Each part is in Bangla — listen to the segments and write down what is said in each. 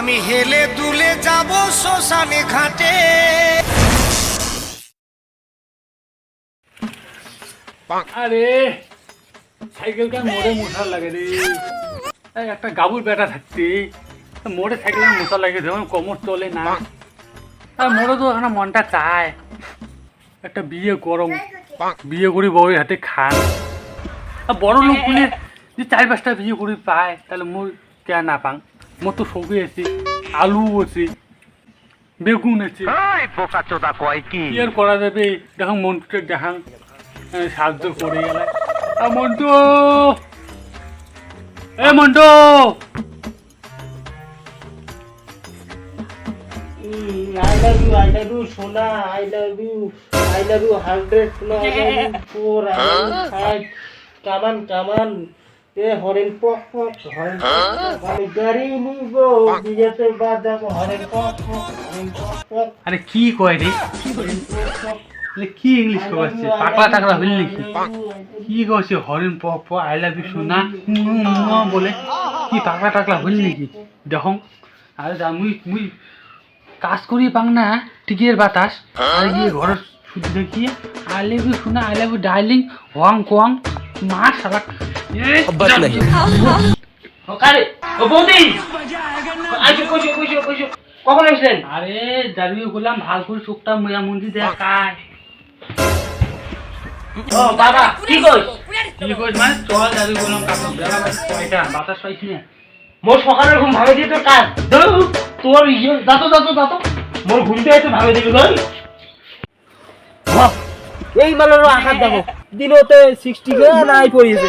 আমি হেলে দুলে যাব শ্মশানে ঘাটে। আরে সাইকেলটা মোড়ে মোটা লাগে রে। একটা গাবুর বেটা থাকতে। মোড়ে সাইকেলে মোটা লাগে, যেমন কোমর চলে না। আর মোড়ে তো এখানে মনটা চায়। একটা বিয়ে গরম বিয়ে করি বউয়ের হাতে খান। আর বড় লোকগুলি যে চার পাঁচটা বিয়ে করে পায়, তাহলে মোর কে না পাং। মোর তো সবই আছে আলু আছে বেগুন আছে। কি? আর করা যাবে? দেখাং মন্টুকে দেখাং আহ, সাহায্য করে গেলে মন্টু! এ Montu! I love you I love you সোনা I love you I love you hundred সোনা I love you four I five come on come on. এ হরেন পক পক হরেন। আমি গাড়ি নিব বিয়েতে বাজাবো হরেন পক পক হরেন পক পক। আরে কি কয় রে? কি ইংলিশ পাকলা টাকলা হইল নাকি? কি আই লাভ ইউ সোনা। উম, উম, বলে। কি পাকলা টাকলা হইল নাকি? দেখো আরে যা মুই মুই কাজ করি পাং না টিকির বাতাস। আর গিয়ে ঘরে শুধু দেখি আই লাভ ইউ সোনা আই লাভ ইউ ডার্লিং ওয়াং কোয়াং মা সারা অভ্যাস নাই ও বৌদি আইছো কইছো কইছো কইছো কখন আসলেন আরে ভালো করে মিয়া মন্দি ও বাবা কি কি মানে চল বাতাস পাইছি না মোর সকালের ঘুম ভাঙে দিয়ে তোর কাজ তোর ইয়ে দাঁতো দাঁতো দাঁতো মোর দিবি ধর এই মালের আঘাত দেখো দিনতে সিক্সটি গে নাই পড়িয়েছে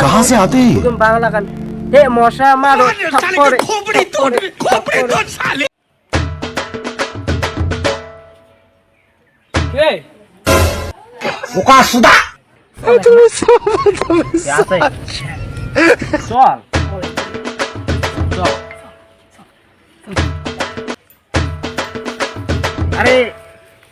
कहाँ से आते हैं ये? तुम बांग्ला गान हे मशा मारो थप्पड़ थप्पड़ थप्पड़ हे বোকা সুদা চল চল আরে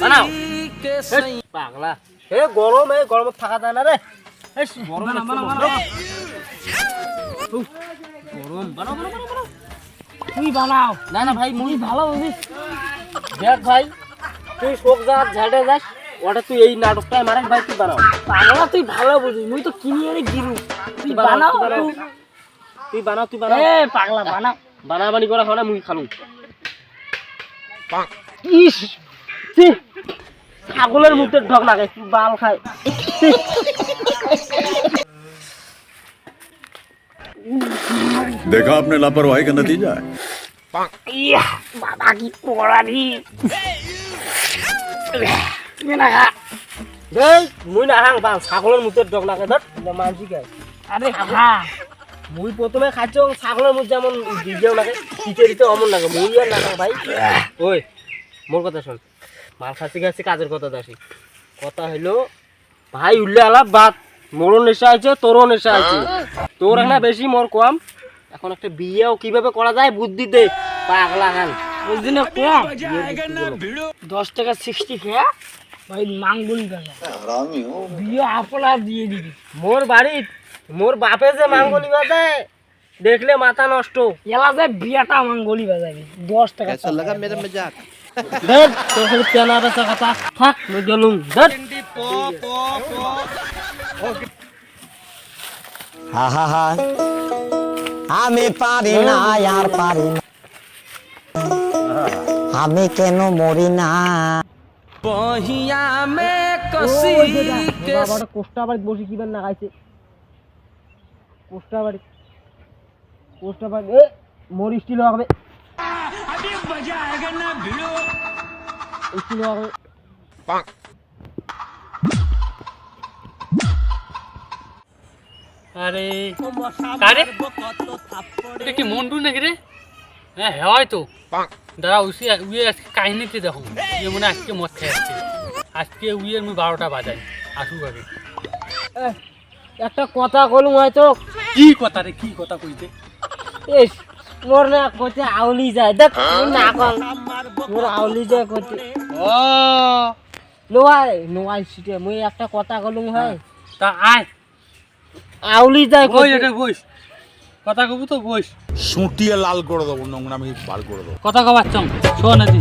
বানাও। পাগলা। এ গরম এই গরমত থাকা যায় না রে। গরম গরম। বানাও বানাও বানাও, তুই বানাও। না না ভাই মুই ভালো বুঝিস দেখ ভাই তুই শোক যাস ঝাড়ে যাস। ওটা তুই এই নাটকটা মারাস ভাই তুই বানাও। পাগলা তুই ভালো বুঝিস। মুই তো কিনি এনে গিরু। তুই বানাও, বানাও তুই বানাও। তুই- বানাও এ পাগলা বানাও। বানা বানি করা খাওয়া মুই খালু। ইস! ছাগলের মুখে ঢক লাগে বাল খায় देखा आपने लापरवाही का नतीजा है ইয়া বাবা কি পড়ারি না এই মুই না হাং বাল ছাগলের মুখে ঢক লাগে ধর মানসি খায় আরে হ্যাঁ মুই প্রথমে খাচ্ছ ছাগলের মুখ যেমন দিতেও লাগে দিতে দিতে অমন লাগে মুই আর না খাই ভাই ওই মোর কথা শোন মাল খাচ্ছি খাচ্ছি কাজের কথা আসি। কথা হইল ভাই উল্লে আলাপ বাদ। মোরও নেশা আছে তোরও নেশা আছে। তোর না বেশি মোর কম। এখন একটা বিয়েও কীভাবে করা যায় বুদ্ধি দে পাগলা খান বুঝলি না কম। দশ টাকা সিক্সটি খেয়া ভাই মাঙ্গুলি বিয়ে আপলা দিয়ে দিবি। মোর বাড়িত মোর বাপে যে মাঙ্গলি বাজায় দেখলে মাথা নষ্ট এলা যে বিয়াটা মাঙ্গলি বাজাবি দশ টাকা लगा मेरा मजाक ধর তোর খালি পেনা বেচা কথা থাক মুই গেলুম ধর হা হা হা আমি পারি না আর পারি না আমি কেন মরি না বাবাটা কোষ্টা বাড়ি বসে কি না খাইছে কোষ্টা বাড়ি বাড়ি এ মোর স্টিল হবে। স্টিল হবে। আরে আরে এটা কি মন্টু নাকি রে? হ্যাঁ হয় উসি উয়ে আজকে কাহিনীতে দেখো। ইয়ে মনে আজকে মদ খেয়ে আসছে। আজকে উইয়ের মুই বারোটা বাজাই এ, একটা কথা কলুম হয়তো। কি কথা রে কি কথা কইতে? এস মোর না কোচে আউলি যায়। দেখ না কল মোর আউলি যায় কোচে ও নোয়াই নোয়াই সিটে মুই একটা কথা কলুম হয় তা আয়। আউলি যায় কোচে এটা বইস। কথা কবু তো বইস। সুটিয়ে লাল করে দেবো নোংরামি বার করে দেবো। কথা কবার চম শোন আজি